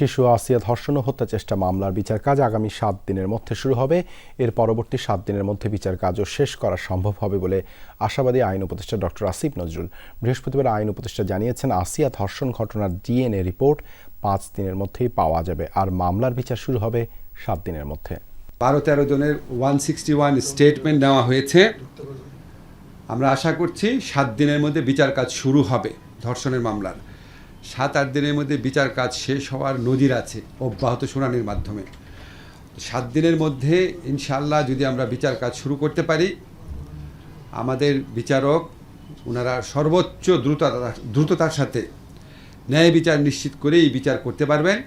শিশু আসিয়া ধর্ষণ ও হত্যা চেষ্টা মামলার বিচার কাজ আগামী সাত দিনের মধ্যে শুরু হবে। এর পরবর্তী সাত দিনের মধ্যে বিচার কাজও শেষ করা সম্ভব হবে বলে আশাবাদী আইন উপদেষ্টা ডক্টর আসিফ নজরুল। বৃহস্পতিবার আইন উপদেষ্টা জানিয়েছেন আসিয়া ধর্ষণ ঘটনার ডিএনএ রিপোর্ট পাঁচ দিনের মধ্যেই পাওয়া যাবে আর মামলার বিচার শুরু হবে সাত দিনের মধ্যে। বারো তেরো জনের ওয়ান সিক্সটি ওয়ান স্টেটমেন্ট নেওয়া হয়েছে। আমরা আশা করছি সাত দিনের মধ্যে বিচার কাজ শুরু হবে ধর্ষণের মামলার। সাত, আট দিনের মধ্যে বিচার কাজ শেষ হওয়ার নজির আছে অব্যাহত শুনানির মাধ্যমে। সাত দিনের মধ্যে ইনশাল্লাহ যদি আমরা বিচার কাজ শুরু করতে পারি, আমাদের বিচারক ওনারা সর্বোচ্চ দ্রুততা, দ্রুততার সাথে ন্যায় বিচার নিশ্চিত করেই বিচার করতে পারবেন।